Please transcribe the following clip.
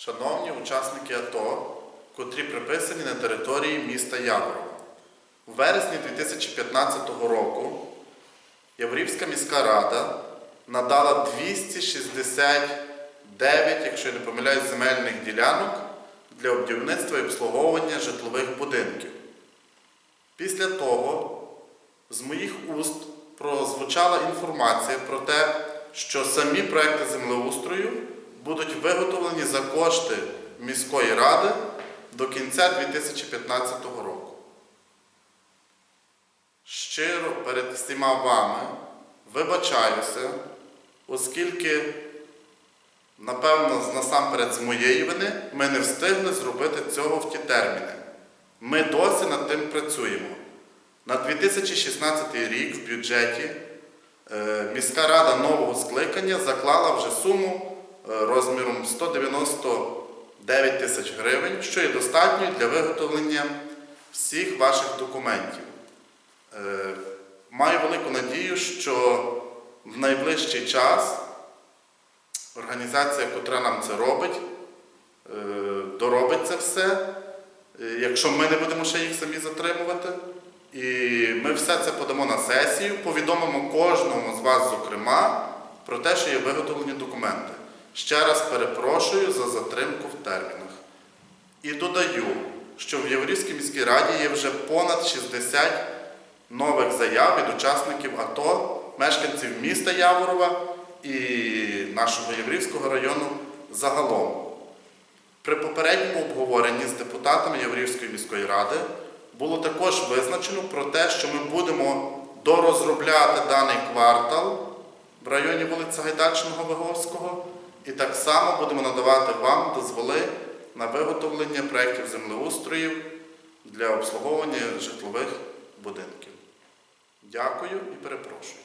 Шановні учасники АТО, котрі приписані на території міста Яворова. У вересні 2015 року Яворівська міська рада надала 269, якщо я не помиляюсь, земельних ділянок для будівництва і обслуговування житлових будинків. Після того з моїх уст прозвучала інформація про те, що самі проекти землеустрою будуть виготовлені за кошти міської ради до кінця 2015 року. Щиро перед всіма вами вибачаюся, оскільки, напевно, насамперед з моєї вини ми не встигли зробити цього в ті терміни. Ми досі над тим працюємо. На 2016 рік в бюджеті е, міська рада нового скликання заклала вже суму розміром 199 тисяч гривень, що є достатньою для виготовлення всіх ваших документів. Е, Маю велику надію, що в найближчий час організація, яка нам це робить, е, доробить це все. Е, Якщо ми не будемо ще їх самі затримувати, і ми все це подамо на сесію, повідомимо кожному з вас, зокрема, про те, що є виготовлені документи. Ще раз перепрошую за затримку в термінах. І додаю, що в Єврівській міській раді є вже понад 60 нових заяв від учасників АТО, мешканців міста Яворова і нашого Єврівського району загалом. При попередньому обговоренні з депутатами Єврівської міської ради було також визначено про те, що ми будемо дорозробляти даний квартал в районі вулиці Гайдачного Виговського, і так само будемо надавати вам дозволи на виготовлення проєктів землеустроїв для обслуговування житлових будинків. Дякую і перепрошую.